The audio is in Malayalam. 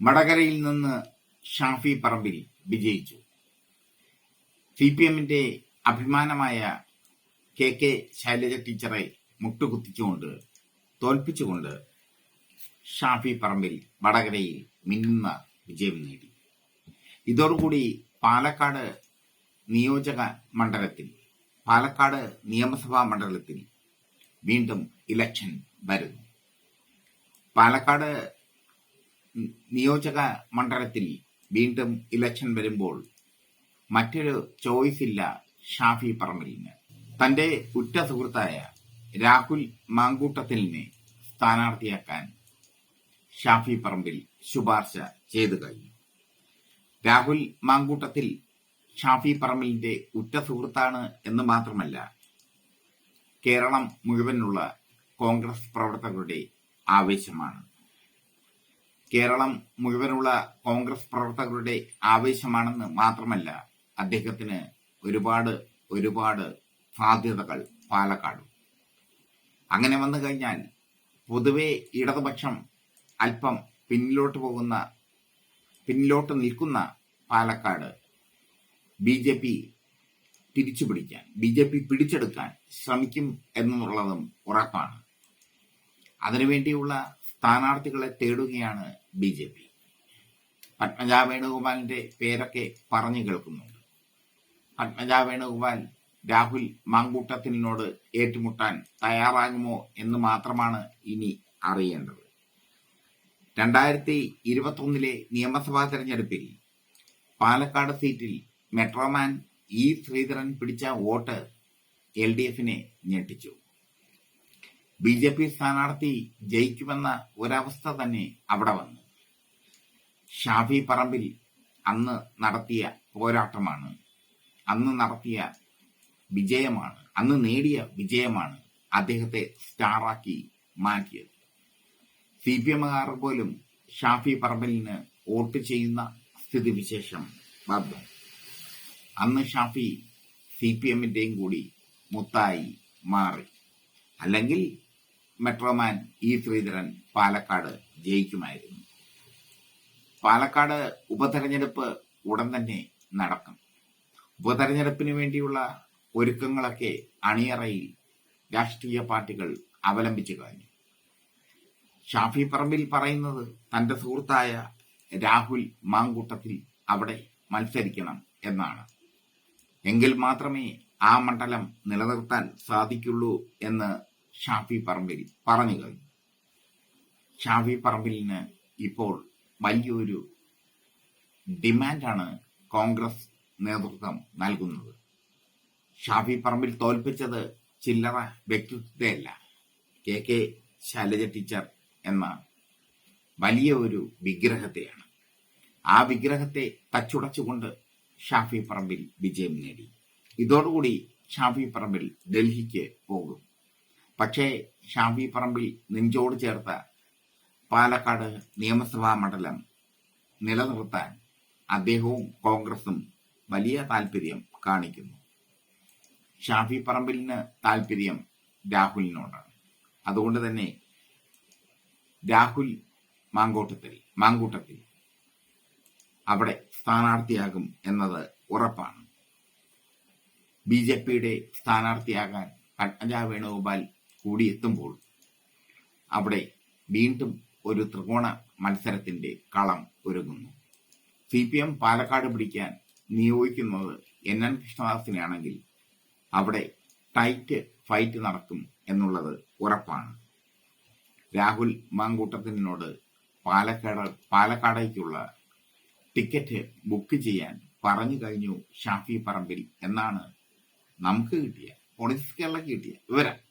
വടകരയിൽ നിന്ന് ഷാഫി പറമ്പിൽ വിജയിച്ചു. സി പി എമ്മിന്റെ അഭിമാനമായ കെ കെ ശൈലജ ടീച്ചറെ മുട്ടുകുത്തിച്ചുകൊണ്ട് തോൽപ്പിച്ചുകൊണ്ട് ഷാഫി പറമ്പിൽ വടകരയിൽ മിന്നുന്ന വിജയം നേടി. ഇതോടുകൂടി പാലക്കാട് നിയോജക മണ്ഡലത്തിൽ പാലക്കാട് നിയമസഭാ മണ്ഡലത്തിൽ വീണ്ടും ഇലക്ഷൻ വരുന്നു. പാലക്കാട് നിയോജക മണ്ഡലത്തിൽ വീണ്ടും ഇലക്ഷൻ വരുമ്പോൾ മറ്റൊരു ചോയ്സ് ഇല്ല ഷാഫി പറമ്പലിന്. തന്റെ ഉറ്റ സുഹൃത്തായ രാഹുൽ മാങ്കൂട്ടത്തിലിനെ സ്ഥാനാർത്ഥിയാക്കാൻ ഷാഫി പറമ്പിൽ ശുപാർശ ചെയ്തു കഴിഞ്ഞു. രാഹുൽ മാങ്കൂട്ടത്തിൽ ഷാഫി പറമ്പിലിന്റെ ഉറ്റ സുഹൃത്താണ് എന്ന് മാത്രമല്ല കേരളം മുഴുവനുള്ള കോൺഗ്രസ് പ്രവർത്തകരുടെ ആവേശമാണ്. കേരളം മുഴുവനുള്ള കോൺഗ്രസ് പ്രവർത്തകരുടെ ആവേശമാണെന്ന് മാത്രമല്ല അദ്ദേഹത്തിന് ഒരുപാട് ഒരുപാട് സാധ്യതകൾ പാലക്കാട്. അങ്ങനെ വന്നു കഴിഞ്ഞാൽ പൊതുവെ ഇടതുപക്ഷം അല്പം പിന്നിലോട്ട് പോകുന്ന പിന്നിലോട്ട് നിൽക്കുന്ന പാലക്കാട് ബി ജെ പി തിരിച്ചു പിടിക്കാൻ ബി ജെ പി പിടിച്ചെടുക്കാൻ ശ്രമിക്കും എന്നുള്ളതും ഉറപ്പാണ്. അതിനുവേണ്ടിയുള്ള സ്ഥാനാർത്ഥികളെ തേടുകയാണ് ബി ജെ പി. പത്മജ വേണുഗോപാലിന്റെ പേരൊക്കെ പറഞ്ഞു കേൾക്കുന്നുണ്ട്. പത്മജ വേണുഗോപാൽ രാഹുൽ മാങ്കൂട്ടത്തിനോട് ഏറ്റുമുട്ടാൻ തയ്യാറാകുമോ എന്ന് മാത്രമാണ് ഇനി അറിയേണ്ടത്. രണ്ടായിരത്തി ഇരുപത്തൊന്നിലെ നിയമസഭാ തെരഞ്ഞെടുപ്പിൽ പാലക്കാട് സീറ്റിൽ മെട്രോമാൻ ഇ ശ്രീധരൻ പിടിച്ച വോട്ട് എൽ ഡി എഫിനെ ഞെട്ടിച്ചു. ബി ജെ പി സ്ഥാനാർത്ഥി ജയിക്കുമെന്ന ഒരവസ്ഥ തന്നെ അവിടെ വന്നു. ഷാഫി പറമ്പിൽ അന്ന് നടത്തിയ പോരാട്ടമാണ് അന്ന് നടത്തിയ വിജയമാണ് അന്ന് നേടിയ വിജയമാണ് അദ്ദേഹത്തെ സ്റ്റാറാക്കി മാറ്റിയത്. സി പി എമ്മുകാർ പോലും ഷാഫി പറമ്പലിന് വോട്ട് ചെയ്യുന്ന സ്ഥിതിവിശേഷം വന്നു അന്ന് ഷാഫി സി പി എമ്മിന്റെയും കൂടി മുത്തായി മാറി. അല്ലെങ്കിൽ മെട്രോമാൻ ഇ ശ്രീധരൻ പാലക്കാട് ജയിക്കുമായിരുന്നു. പാലക്കാട് ഉപതെരഞ്ഞെടുപ്പ് ഉടൻ തന്നെ നടക്കും. ഉപതെരഞ്ഞെടുപ്പിന് വേണ്ടിയുള്ള ഒരുക്കങ്ങളൊക്കെ അണിയറയിൽ രാഷ്ട്രീയ പാർട്ടികൾ അവലംബിച്ചു കഴിഞ്ഞു. ഷാഫി പറമ്പിൽ പറയുന്നത് തന്റെ സുഹൃത്തായ രാഹുൽ മാങ്കൂട്ടത്തിൽ അവിടെ മത്സരിക്കണം എന്നാണ്. എങ്കിൽ മാത്രമേ ആ മണ്ഡലം നിലനിർത്താൻ സാധിക്കുള്ളൂ എന്ന് ഷാഫി പറമ്പിൽ പറഞ്ഞു കഴിഞ്ഞു. ഷാഫി പറമ്പിലിന് ഇപ്പോൾ വലിയൊരു ഡിമാൻഡാണ് കോൺഗ്രസ് നേതൃത്വം നൽകുന്നത്. ഷാഫി പറമ്പിൽ തോൽപ്പിച്ചത് ചില്ലറ വ്യക്തിത്വത്തെയല്ല കെ കെ ശൈലജ ടീച്ചർ എന്ന വലിയ ഒരു വിഗ്രഹത്തെയാണ്. ആ വിഗ്രഹത്തെ തച്ചുടച്ചുകൊണ്ട് ഷാഫി പറമ്പിൽ വിജയം നേടി. ഇതോടുകൂടി ഷാഫി പറമ്പിൽ ഡൽഹിക്ക് പോകും. പക്ഷേ ഷാഫി പറമ്പിൽ നെഞ്ചോട് ചേർത്ത പാലക്കാട് നിയമസഭാ മണ്ഡലം നിലനിർത്താൻ അദ്ദേഹവും കോൺഗ്രസും വലിയ താല്പര്യം കാണിക്കുന്നു. ഷാഫി പറമ്പിലിന് താല്പര്യം രാഹുലിനോടാണ്. അതുകൊണ്ട് തന്നെ രാഹുൽ മാങ്കോട്ടത്തിൽ മാങ്കൂട്ടത്തിൽ അവിടെ സ്ഥാനാർത്ഥിയാകും എന്നത് ഉറപ്പാണ്. ബി ജെ പിയുടെ സ്ഥാനാർത്ഥിയാകാൻ പത്മജ വേണുഗോപാൽ കൂടിയെത്തുമ്പോൾ അവിടെ വീണ്ടും ഒരു ത്രികോണ മത്സരത്തിന്റെ കളം ഒരുങ്ങുന്നു. സി പി എം പാലക്കാട് പിടിക്കാൻ നിയോഗിക്കുന്നത് എൻ എൻ കൃഷ്ണദാസിനെയാണെങ്കിൽ അവിടെ ടൈറ്റ് ഫൈറ്റ് നടക്കും എന്നുള്ളത് ഉറപ്പാണ്. രാഹുൽ മാങ്കൂട്ടത്തിനോട് പാലക്കാട് പാലക്കാടേക്കുള്ള ടിക്കറ്റ് ബുക്ക് ചെയ്യാൻ പറഞ്ഞു കഴിഞ്ഞു ഷാഫി പറമ്പിൽ എന്നാണ് നമുക്ക് കിട്ടിയ പോളിറ്റിക്സ് കേരള കിട്ടിയ വിവരം.